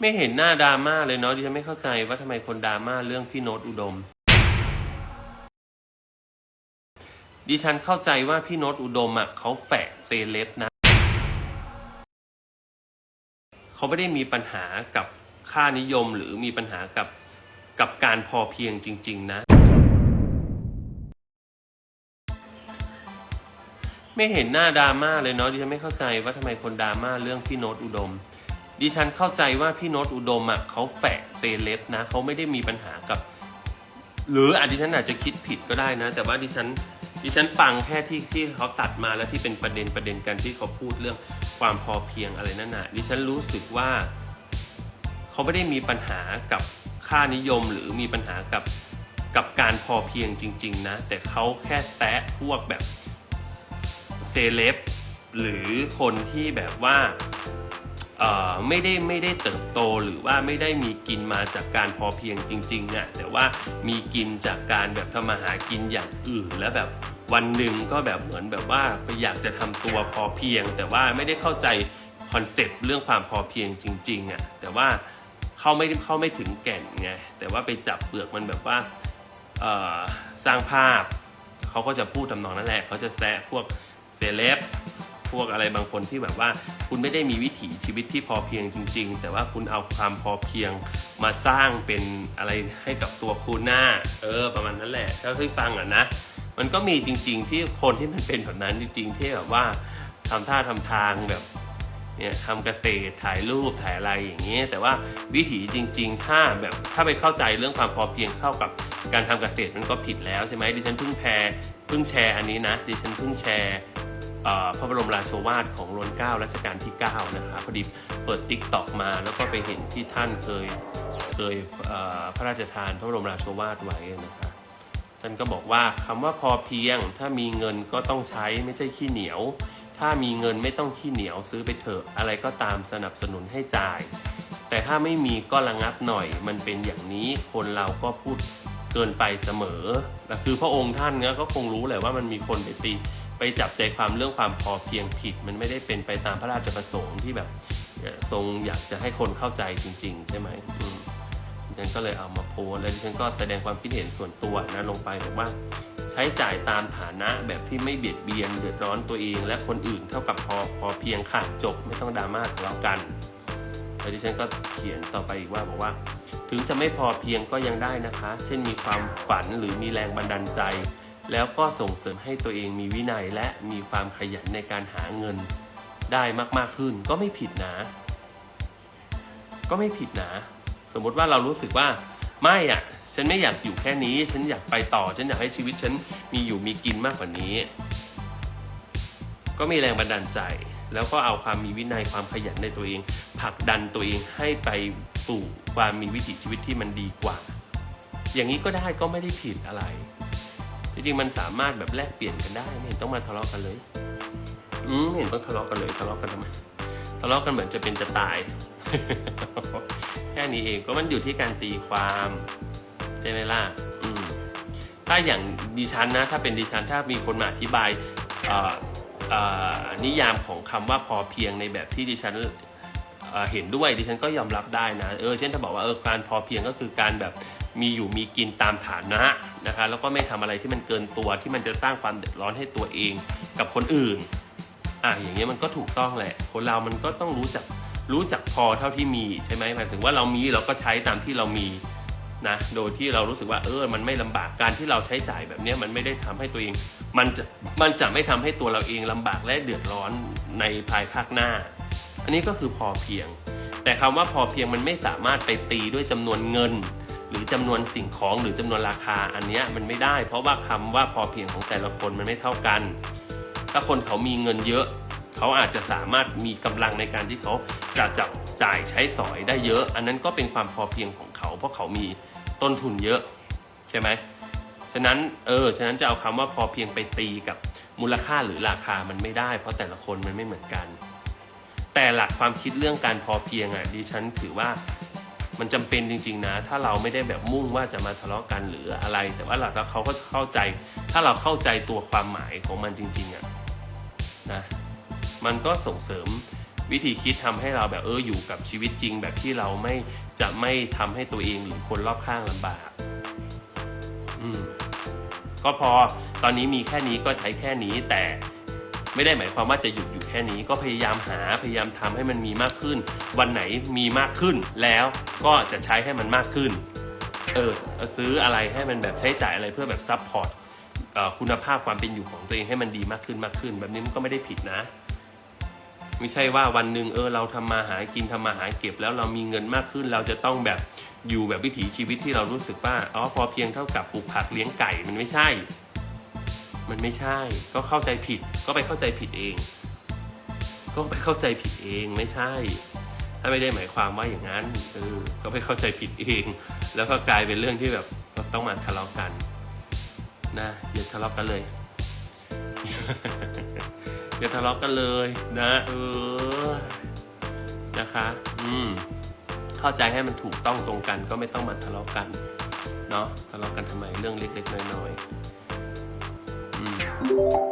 ไม่เห็นหน้าดราม่าเลยเนาะดิฉันไม่เข้าใจว่าทำไมคนดราม่าเรื่องพี่โน้ตอุดม ดิฉันเข้าใจว่าพี่โน้ตอุดมอะเขาแฝงเซเลบนะเขาไม่ได้มีปัญหากับค่านิยมหรือมีปัญหากับกับการพอเพียงจริง ๆ นะ ไม่เห็นหน้าดราม่าเลยเนาะดิฉันไม่เข้าใจว่าทำไมคนดราม่าเรื่องพี่โน้ตอุดม ดิฉันเข้าใจว่าพี่โน้ตอุดมอะเขาแฝงเซเลบนะเขาไม่ได้มีปัญหากับ หรืออาจดิฉันอาจจะคิดผิดก็ได้นะ แต่ว่าดิฉันดิฉันฟังแค่ที่ที่เขาตัดมาแล้วที่เป็นประเด็นประเด็นกันที่เขาพูดเรื่องความพอเพียงอะไรนั่นน่ะดิฉันรู้สึกว่า เขาไม่ได้มีปัญหากับค่านิยมหรือมีปัญหากับกับการพอเพียงจริง ๆ นะ แต่เขาแค่แตะพวกแบบเซเลบหรือคนที่แบบว่า ไม่ได้ไม่ได้เติบโตหรือว่าไม่ได้มีกินมาจากการพอเพียงจริงๆอะ่ะแต่ว่ามีกินจากการแบบทำมาหากินอย่างอื่นแล้วแบบวันหนึ่งก็แบบเหมือนแบบว่าอยากจะทำตัวพอเพียง แต่ว่าไม่ได้เข้าใจคอนเซปต์เรื่องความพอเพียงจริงๆอะ่ะแต่ว่าเขาไม่เข้าไม่ถึงแก่นไงแต่ว่าไปจับเปลือกมันแบบว่าสร้างภาพเขาก็จะพูดทำนองนั้นแหละเขาจะแซะพวกเซเลบ พวกอะไรบางคนที่แบบว่า คุณไม่ได้มีวิถีชีวิตที่พอเพียงจริง ๆ แต่ว่าคุณเอาความพอเพียงมาสร้างเป็นอะไรให้กับตัวคุณหน้า เออ ประมาณนั้นแหละเท่าที่ฟังอะนะ มันก็มีจริง ๆ ที่คนที่มันเป็นแบบนั้นจริง ๆ ที่แบบว่าทำท่าทำทางแบบเนี่ยทำเกษตรถ่ายรูปถ่ายอะไรอย่างเงี้ยแต่ว่าวิถีจริง ๆ ถ้าแบบถ้าไปเข้าใจเรื่องความพอเพียงเข้ากับการทำเกษตรมันก็ผิดแล้วใช่ไหมดิฉันเพิ่งแพรเพิ่งแชร์อันนี้นะดิฉันเพิ่งแชร์ พระบรมราโชวาทของรนเกล้ารัชกาลที่ 9 นะครับพอดีเปิดติ๊กตอกมาแล้วก็ไปเห็นที่ท่านเคยเคยพระราชทานพระบรมราโชวาทไว้นะครับท่านก็บอกว่าคำว่าพอเพียง ถ้ามีเงินก็ต้องใช้ไม่ใช่ขี้เหนียว ถ้ามีเงินไม่ต้องขี้เหนียวซื้อไปเถอะอะไรก็ตามสนับสนุนให้จ่าย แต่ถ้าไม่มีก็ระงับหน่อย มันเป็นอย่างนี้คนเราก็พูดเกินไปเสมอและคือพระองค์ท่านเนี่ยก็คงรู้แหละว่ามันมีคนไปตี ไปจับใจความเรื่องความพอเพียงผิด มันไม่ได้เป็นไปตามพระราชประสงค์ที่แบบทรงอยากจะให้คนเข้าใจจริง ๆ ใช่ไหมดิฉันก็เลยเอามาโพสแล้วดิฉันก็แสดงความคิดเห็นส่วนตัวนะลงไปบอกว่าใช้จ่ายตามฐานะแบบที่ไม่เบียดเบียนเดือดร้อนตัวเอง และคนอื่นเท่ากับพอพอเพียงค่ะจบไม่ต้องดราม่าทะเลาะกันแล้วดิฉันก็เขียนต่อไปอีกว่าบอกว่า ถึงจะไม่พอเพียงก็ยังได้นะคะ เช่นมีความฝันหรือมีแรงบันดาลใจ แล้วก็ส่งเสริมให้ตัวเองมีวินัยและมีความขยันในการหาเงินได้มากๆขึ้นก็ไม่ผิดนะ ก็ไม่ผิดนะ สมมติว่าเรารู้สึกว่าไม่อะ ฉันไม่อยากอยู่แค่นี้ ฉันอยากไปต่อ ฉันอยากให้ชีวิตฉันมีอยู่มีกินมากกว่านี้ ก็มีแรงบันดาลใจ แล้วก็เอาความมีวินัยความขยันในตัวเองผลักดันตัวเองให้ไปสู่ความมีวิถีชีวิตที่มันดีกว่า อย่างนี้ก็ได้ก็ไม่ได้ผิดอะไร จริงๆมันสามารถแบบแลกเปลี่ยนกันได้ไม่เห็นต้องมาทะเลาะกันเลย อืมเห็นต้องทะเลาะกันเลยทะเลาะกันทำไมทะเลาะกันเหมือนจะเป็นจะตาย แค่นี้เองก็มันอยู่ที่การตีความใช่ไหมล่ะอืมถ้าอย่างดิฉันนะ ถ้าเป็นดิฉันถ้ามีคนมาอธิบายนิยามของคำว่าพอเพียงในแบบที่ดิฉันเอ่อเห็นด้วยดิฉันก็ยอมรับได้นะ เออเช่นถ้าบอกว่าเออการพอเพียงก็คือการแบบ มีอยู่มีกินตามฐานะนะคะ แล้วก็ไม่ทำอะไรที่มันเกินตัวที่มันจะสร้างความเดือดร้อนให้ตัวเองกับคนอื่นอะอย่างเงี้ยมันก็ถูกต้องแหละ คนเรามันก็ต้องรู้จักรู้จักพอเท่าที่มีใช่ไหมหมายถึงว่าเรามีเราก็ใช้ตามที่เรามีนะโดยที่เรารู้สึกว่าเออมันไม่ลำบากการที่เราใช้จ่ายแบบนี้มันไม่ได้ทำให้ตัวเองมันจะมันจะไม่ทำให้ตัวเราเองลำบากและเดือดร้อนในภายภาคหน้า อันนี้ก็คือพอเพียง แต่คำว่าพอเพียงมันไม่สามารถไปตีด้วยจำนวนเงิน หรือจำนวนสิ่งของหรือจำนวนราคาอันนี้มันไม่ได้ เพราะว่าคำว่าพอเพียงของแต่ละคนมันไม่เท่ากัน ถ้าคนเขามีเงินเยอะ เขาอาจจะสามารถมีกำลังในการที่เขาจะจับจ่ายใช้สอยได้เยอะ อันนั้นก็เป็นความพอเพียงของเขา เพราะเขามีต้นทุนเยอะใช่ไหมฉะนั้นเออฉะนั้นจะเอาคำว่าพอเพียงไปตีกับมูลค่าหรือราคามันไม่ได้ เพราะแต่ละคนมันไม่เหมือนกัน แต่หลักความคิดเรื่องการพอเพียงอะดิฉันถือว่า มันจำเป็นจริง ๆ นะ ถ้าเราไม่ได้แบบมุ่งว่าจะมาทะเลาะกันหรืออะไร แต่ว่าเราถ้าเขาก็เข้าใจ ถ้าเราเข้าใจตัวความหมายของมันจริง ๆอะนะมันก็ส่งเสริมวิธีคิดทำให้เราแบบเอออยู่กับชีวิตจริง แบบที่เราไม่จะไม่ทำให้ตัวเองหรือคนรอบข้างลำบาก อืมก็พอตอนนี้มีแค่นี้ก็ใช้แค่นี้แต่ ไม่ได้หมายความว่าจะหยุดอยู่แค่นี้ ก็พยายามหาพยายามทำให้มันมีมากขึ้น วันไหนมีมากขึ้น แล้วก็จะใช้ให้มันมากขึ้นเออซื้ออะไรให้มันแบบใช้จ่ายอะไรเพื่อแบบซัพพอร์ตคุณภาพความเป็นอยู่ของตัวเองให้มันดีมากขึ้นมากขึ้น แบบนี้มันก็ไม่ได้ผิดนะไม่ใช่ว่าวันหนึ่งเออเราทำมาหากินทำมาหาเก็บ แล้วเรามีเงินมากขึ้น เราจะต้องแบบอยู่แบบวิถีชีวิตที่เรารู้สึกว่าอ๋อพอเพียงเท่ากับปลูกผักเลี้ยงไก่มันไม่ใช่ มันไม่ใช่ ก็เข้าใจผิด ก็ไปเข้าใจผิดเอง ก็ไปเข้าใจผิดเองไม่ใช่ ถ้าไม่ได้หมายความว่าอย่างนั้นเออก็ไปเข้าใจผิดเอง แล้วก็กลายเป็นเรื่องที่แบบต้องมาทะเลาะกันนะอย่าทะเลาะกันเลยอย่าทะเลาะกันเลยนะเออนะคะ อืมเข้าใจให้มันถูกต้องตรงกัน ก็ไม่ต้องมาทะเลาะกันเนาะทะเลาะกันทำไมเรื่องเล็กๆน้อยๆ อืม